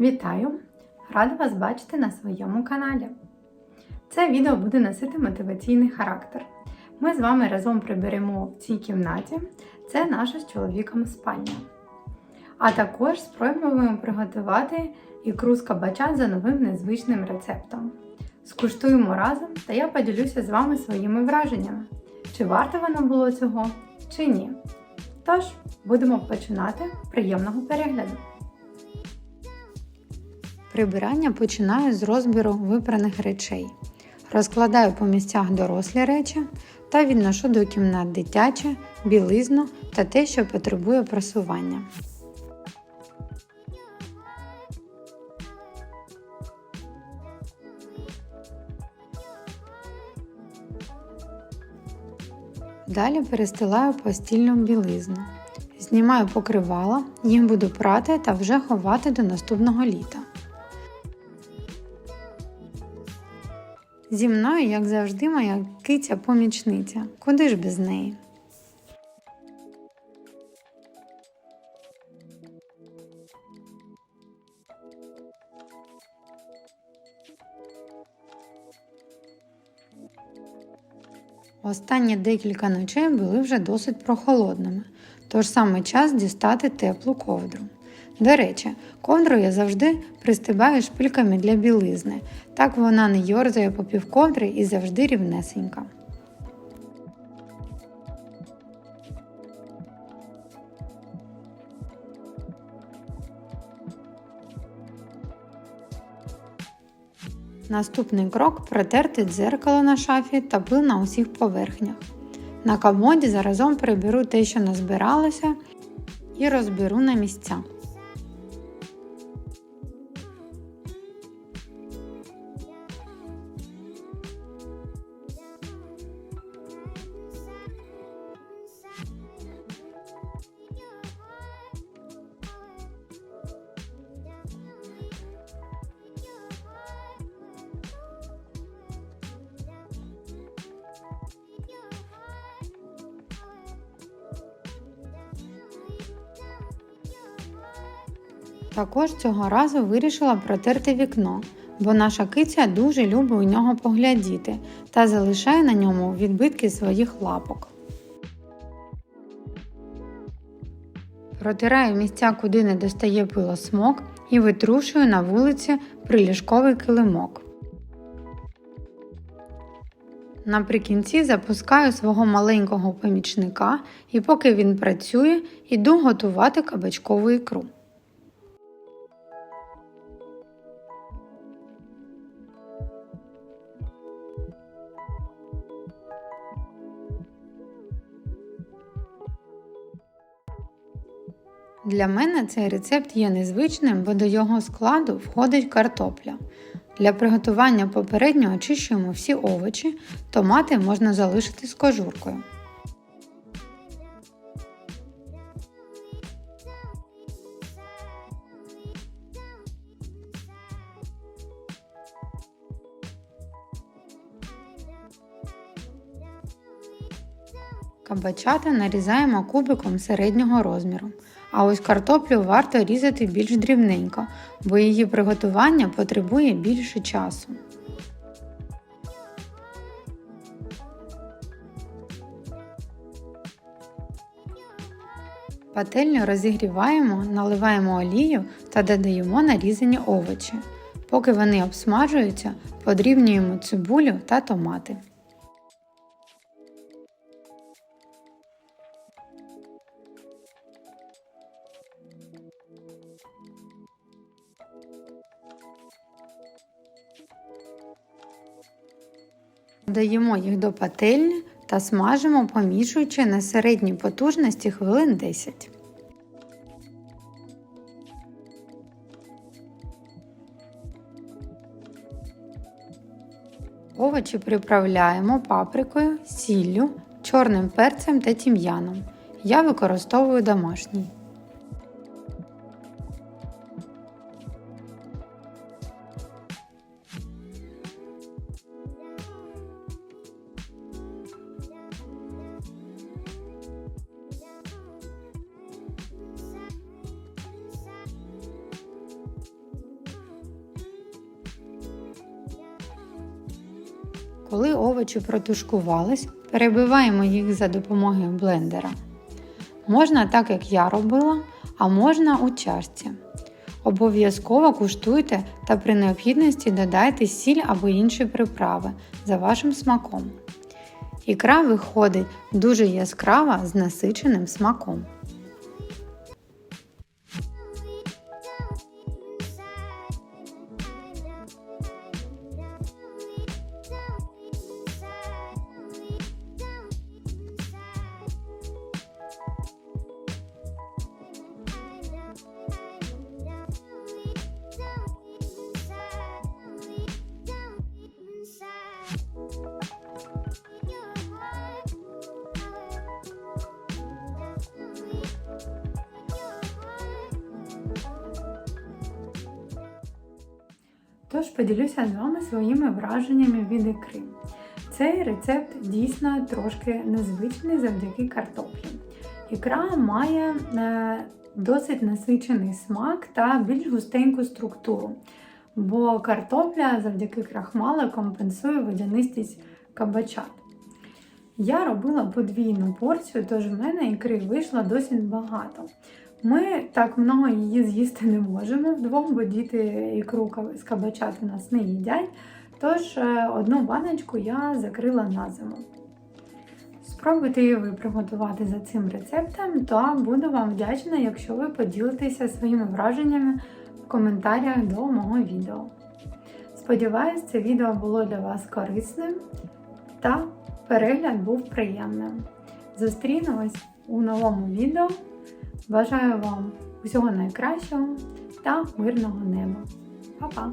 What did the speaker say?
Вітаю! Рада вас бачити на своєму каналі. Це відео буде носити мотиваційний характер. Ми з вами разом приберемо в цій кімнаті. Це наша з чоловіком спальня. А також спробуємо приготувати ікру з кабача за новим незвичним рецептом. Скуштуємо разом та я поділюся з вами своїми враженнями. Чи варто воно було цього, чи ні. Тож, будемо починати приємного перегляду. Прибирання починаю з розбіру випраних речей. Розкладаю по місцях дорослі речі та відношу до кімнат дитяче, білизну та те, що потребує просування. Далі перестилаю постільну білизну. Знімаю покривала, їм буду прати та вже ховати до наступного літа. Зі мною, як завжди, моя киця-помічниця. Куди ж без неї? Останні декілька ночей були вже досить прохолодними, тож саме час дістати теплу ковдру. До речі, ковдру я завжди пристибаю шпильками для білизни, так вона не йорзає по півковдри і завжди рівнесенька. Наступний крок протерти дзеркало на шафі та пил на усіх поверхнях. На комоді заразом приберу те, що назбиралося, і розберу на місця. Також цього разу вирішила протерти вікно, бо наша киця дуже любить у нього поглядіти та залишає на ньому відбитки своїх лапок. Протираю місця, куди не достає пилосмок і витрушую на вулиці приліжковий килимок. Наприкінці запускаю свого маленького помічника і поки він працює, іду готувати кабачкову ікру. Для мене цей рецепт є незвичним, бо до його складу входить картопля. Для приготування попередньо очищуємо всі овочі, томати можна залишити з кожуркою. Кабачата нарізаємо кубиком середнього розміру. А ось картоплю варто різати більш дрібненько, бо її приготування потребує більше часу. Пательню розігріваємо, наливаємо олію та додаємо нарізані овочі. Поки вони обсмажуються, подрібнюємо цибулю та томати. Додаємо їх до пательні та смажимо, помішуючи на середній потужності хвилин 10. Овочі приправляємо паприкою, сіллю, чорним перцем та тім'яном. Я використовую домашній. Коли овочі протушкувались, перебиваємо їх за допомогою блендера. Можна так, як я робила, а можна у чашці. Обов'язково куштуйте та при необхідності додайте сіль або інші приправи за вашим смаком. Ікра виходить дуже яскрава з насиченим смаком. Тож поділюся з вами своїми враженнями від ікри. Цей рецепт дійсно трошки незвичний завдяки картоплі. Ікра має е, досить насичений смак та більш густеньку структуру, бо картопля завдяки крахмалу компенсує водянистість кабачат. Я робила подвійну порцію, тож в мене ікри вийшло досить багато. Ми так много її з'їсти не можемо вдвох, бо діти ікру з кабачат нас не їдять. Тож е, одну баночку я закрила на зиму. Спробуйте її ви приготувати за цим рецептом, то буду вам вдячна, якщо ви поділитеся своїми враженнями в коментарях до мого відео. Сподіваюсь, це відео було для вас корисним та перегляд був приємним. Зустрінемось у новому відео. Бажаю вам усього найкращого та мирного неба. Па-па!